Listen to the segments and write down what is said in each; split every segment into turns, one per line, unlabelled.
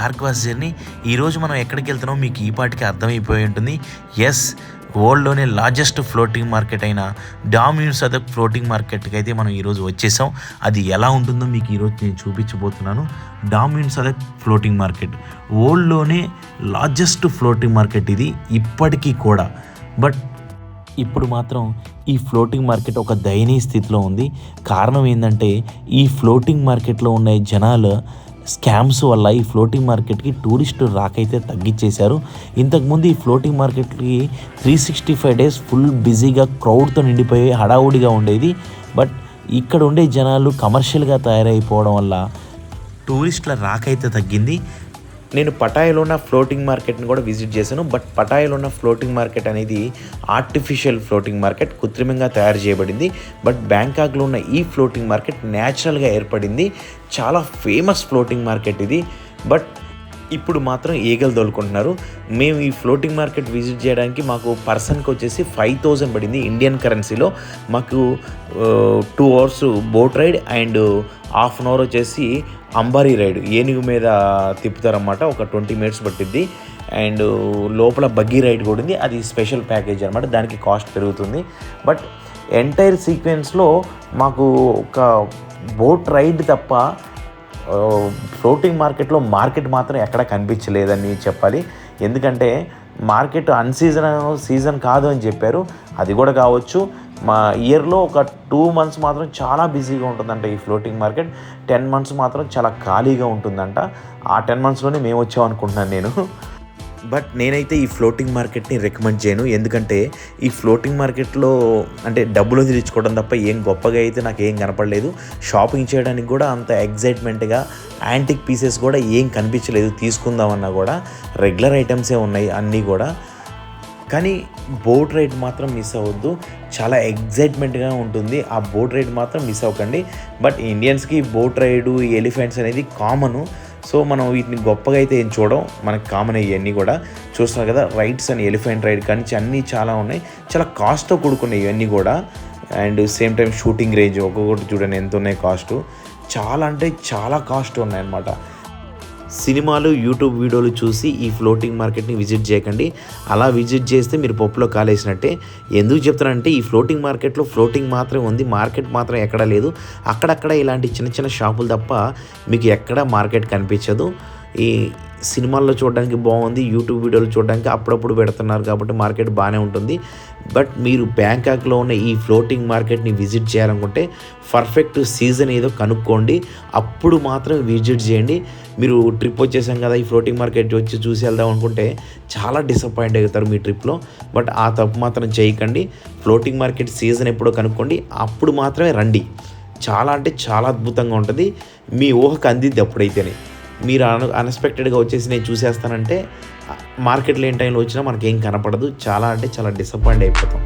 భార్గవాస్ journey ఈరోజు మనం ఎక్కడికి వెళ్తున్నాం మీకు ఈ పాటికి అర్థమైపోయి ఉంటుంది. ఎస్ వరల్డ్లోనే లార్జెస్ట్ ఫ్లోటింగ్ మార్కెట్ అయిన డామినోస్ అదే ఫ్లోటింగ్ మార్కెట్కి అయితే మనం ఈరోజు వచ్చేసాం. అది ఎలా ఉంటుందో మీకు ఈరోజు నేను చూపించబోతున్నాను. డామినోస్ అదే ఫ్లోటింగ్ మార్కెట్ వరల్డ్లోనే లార్జెస్ట్ ఫ్లోటింగ్ మార్కెట్ ఇది ఇప్పటికీ కూడా. బట్ ఇప్పుడు మాత్రం ఈ ఫ్లోటింగ్ మార్కెట్ ఒక దయనీయ స్థితిలో ఉంది. కారణం ఏంటంటే ఈ ఫ్లోటింగ్ మార్కెట్లో ఉన్న జనాలు స్కామ్స్ వల్ల ఈ ఫ్లోటింగ్ మార్కెట్కి టూరిస్ట్ రాకైతే తగ్గించేశారు ఇంతకుముందు ఈ ఫ్లోటింగ్ మార్కెట్కి three sixty five days full బిజీగా క్రౌడ్తో నిండిపోయి హడావుడిగా ఉండేది. బట్ ఇక్కడ ఉండే జనాలు కమర్షియల్గా తయారైపోవడం వల్ల టూరిస్టుల రాకైతే తగ్గింది. నేను పటాయిలో ఉన్న ఫ్లోటింగ్ మార్కెట్ని కూడా విజిట్ చేశాను. బట్ పటాయిలో ఉన్న ఫ్లోటింగ్ మార్కెట్ అనేది ఆర్టిఫిషియల్ ఫ్లోటింగ్ మార్కెట్ కృత్రిమంగా తయారు చేయబడింది. బట్ బ్యాంకాక్లో ఉన్న ఈ ఫ్లోటింగ్ మార్కెట్ న్యాచురల్గా ఏర్పడింది. చాలా ఫేమస్ ఫ్లోటింగ్ మార్కెట్ ఇది. బట్ ఇప్పుడు మాత్రం ఈగలు తోలుకుంటున్నారు. మేము ఈ ఫ్లోటింగ్ మార్కెట్ విజిట్ చేయడానికి మాకు పర్సన్కి వచ్చేసి ఫైవ్ థౌజండ్ పడింది ఇండియన్ కరెన్సీలో మాకు two hours boat ride and half an hour వచ్చేసి అంబారీ రైడ్ ఏనుగు మీద తిప్పుతారన్నమాట. ఒక ట్వంటీ మినిట్స్ పట్టిద్ది. అండ్ లోపల బగ్గీ రైడ్ కూడా ఉంది. అది స్పెషల్ ప్యాకేజ్ అనమాట దానికి కాస్ట్ పెరుగుతుంది. బట్ ఎంటైర్ సీక్వెన్స్లో మాకు ఒక బోట్ రైడ్ తప్ప ఫ్లోటింగ్ మార్కెట్లో మార్కెట్ మాత్రం ఎక్కడ కనిపించలేదని చెప్పాలి. ఎందుకంటే మార్కెట్ అన్సీజన్ సీజన్ కాదు అని చెప్పారు. అది కూడా కావచ్చు. మా ఇయర్లో ఒక టూ మంత్స్ మాత్రం చాలా బిజీగా ఉంటుందంట ఈ ఫ్లోటింగ్ మార్కెట్. టెన్ మంత్స్ మాత్రం చాలా ఖాళీగా ఉంటుందంట. ఆ టెన్ మంత్స్లోనే మేము వచ్చాం అనుకుంటున్నాను నేను. బట్ నేనైతే ఈ ఫ్లోటింగ్ మార్కెట్ని రికమెండ్ చేయను. ఎందుకంటే ఈ ఫ్లోటింగ్ మార్కెట్లో అంటే డబ్బులు తెచ్చుకోవడం తప్ప ఏం గొప్పగా అయితే నాకు ఏం కనపడలేదు. షాపింగ్ చేయడానికి కూడా అంత ఎగ్జైట్మెంట్గా యాంటిక్ పీసెస్ కూడా ఏం కనిపించలేదు. తీసుకుందామన్నా కూడా రెగ్యులర్ ఐటమ్సే ఉన్నాయి అన్నీ కూడా. కానీ బోట్ రైడ్ మాత్రం మిస్ అవ్వద్దు. చాలా ఎగ్జైట్మెంట్గా ఉంటుంది. ఆ బోట్ రైడ్ మాత్రం మిస్ అవ్వకండి. బట్ ఇండియన్స్కి బోట్ రైడు ఎలిఫెంట్స్ అనేది కామను. సో మనం వీటిని గొప్పగా అయితే ఏం చూడడం మనకు కామన్ అయ్యన్నీ కూడా చూస్తారు కదా. రైడ్స్ అని ఎలిఫెంట్ రైడ్ కానీ అన్నీ చాలా ఉన్నాయి. చాలా కాస్ట్తో కూడుకున్నాయి ఇవన్నీ కూడా. And same time shooting range ఒక్కొక్కటి చూడండి ఎంత ఉన్నాయి కాస్ట్ చాలా అంటే చాలా కాస్ట్ ఉన్నాయన్నమాట. సినిమాలు యూట్యూబ్ వీడియోలు చూసి ఈ ఫ్లోటింగ్ మార్కెట్ని విజిట్ చేయకండి. అలా విజిట్ చేస్తే మీరు పప్పులో కాలేసినట్టే. ఎందుకు చెప్తానంటే ఈ ఫ్లోటింగ్ మార్కెట్లో ఫ్లోటింగ్ మాత్రమే ఉంది మార్కెట్ మాత్రం ఎక్కడా లేదు. అక్కడక్కడ ఇలాంటి చిన్న చిన్న షాపులు తప్ప మీకు ఎక్కడ మార్కెట్ కనిపించదు. ఈ సినిమాల్లో చూడడానికి బాగుంది యూట్యూబ్ వీడియోలు చూడడానికి అప్పుడప్పుడు పెడుతున్నారు కాబట్టి మార్కెట్ బాగానే ఉంటుంది. బట్ మీరు బ్యాంకాక్లో ఉన్న ఈ ఫ్లోటింగ్ మార్కెట్ని విజిట్ చేయాలనుకుంటే పర్ఫెక్ట్ సీజన్ ఏదో కనుక్కోండి. అప్పుడు మాత్రం విజిట్ చేయండి. మీరు ట్రిప్ వచ్చేసాం కదా ఈ ఫ్లోటింగ్ మార్కెట్ వచ్చి చూసి వెళ్దాం అనుకుంటే చాలా డిసప్పాయింట్ అవుతారు మీ ట్రిప్లో. బట్ ఆ తప్పు మాత్రం చేయకండి. ఫ్లోటింగ్ మార్కెట్ సీజన్ ఎప్పుడో కనుక్కోండి. అప్పుడు మాత్రమే రండి. చాలా అంటే చాలా అద్భుతంగా ఉంటుంది. మీ ఊహకు అందిద్ది అప్పుడైతేనే. మీరు అన్ అన్ఎక్స్పెక్టెడ్గా వచ్చేసి నేను చూసేస్తానంటే మార్కెట్లో ఏం టైంలో వచ్చినా మనకేం కనపడదు. చాలా అంటే చాలా డిసప్పాయింట్ అయిపోతాం.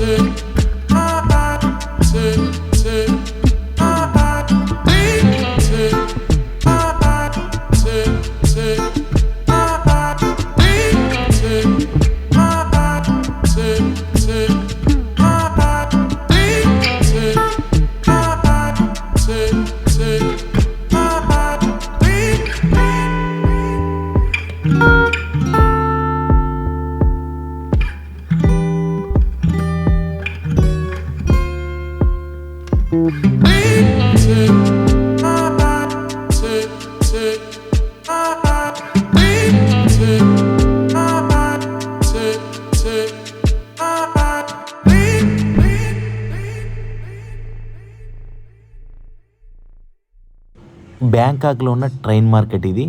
listen బ్యాంకాక్లో ఉన్న ట్రైన్ మార్కెట్ ఇది.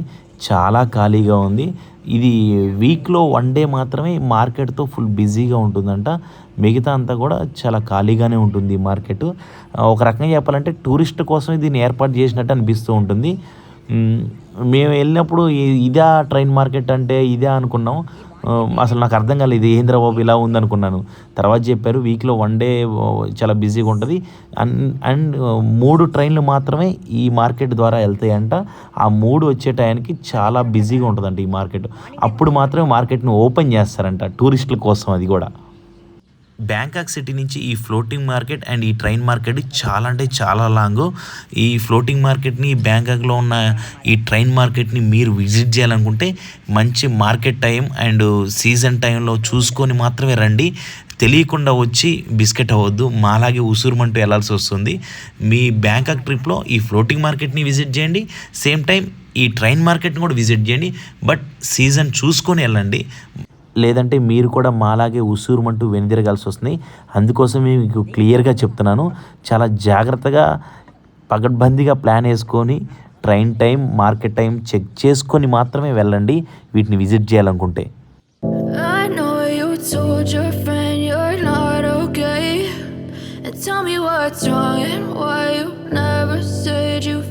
చాలా ఖాళీగా ఉంది. ఇది వీక్లో వన్ డే మాత్రమే మార్కెట్తో ఫుల్ బిజీగా ఉంటుందంట. మిగతా అంతా కూడా చాలా ఖాళీగానే ఉంటుంది ఈ మార్కెట్. ఒక రకంగా చెప్పాలంటే టూరిస్ట్ కోసం దీన్ని ఏర్పాటు చేసినట్టు అనిపిస్తూ ఉంటుంది. మేము వెళ్ళినప్పుడు ఇదే ట్రైన్ మార్కెట్ అంటే ఇదే అనుకున్నాం. అసలు నాకు అర్థం కాలేదు ఇది ఏంద్రా బాబు ఇలా ఉందనుకున్నాను. తర్వాత చెప్పారు వీక్లో వన్ డే చాలా బిజీగా ఉంటుంది. అండ్ అండ్ మూడు ట్రైన్లు మాత్రమే ఈ మార్కెట్ ద్వారా వెళ్తాయంట. ఆ మూడు వచ్చే టైంకి చాలా బిజీగా ఉంటుందంట ఈ మార్కెట్. అప్పుడు మాత్రమే మార్కెట్ని ఓపెన్ చేస్తారంట టూరిస్టుల కోసం అది కూడా. బ్యాంకాక్ సిటీ నుంచి ఈ ఫ్లోటింగ్ మార్కెట్ అండ్ ఈ ట్రైన్ మార్కెట్ చాలా అంటే చాలా లాంగ్. ఈ ఫ్లోటింగ్ మార్కెట్ని బ్యాంకాక్లో ఉన్న ఈ ట్రైన్ మార్కెట్ని మీరు విజిట్ చేయాలనుకుంటే మంచి మార్కెట్ టైం అండ్ సీజన్ టైంలో చూసుకొని మాత్రమే రండి. తెలియకుండా వచ్చి బిస్కెట్ అవ్వద్దు. మాలాగే ఉసురుమంటూ వెళ్ళాల్సి వస్తుంది. మీ బ్యాంకాక్ ట్రిప్లో ఈ ఫ్లోటింగ్ మార్కెట్ని విజిట్ చేయండి. సేమ్ టైం ఈ ట్రైన్ మార్కెట్ని కూడా విజిట్ చేయండి. బట్ సీజన్ చూసుకొని వెళ్ళండి. లేదంటే మీరు కూడా మాలాగే ఉసూరుమంటూ వెనుదిరగాల్సి వస్తుంది. అందుకోసం మీకు క్లియర్గా చెప్తున్నాను. చాలా జాగ్రత్తగా పగడ్బందీగా ప్లాన్ వేసుకొని train time market time check చేసుకొని మాత్రమే వెళ్ళండి. వీటిని విజిట్ చేయాలనుకుంటే.
Tell me what's wrong and why you never said you.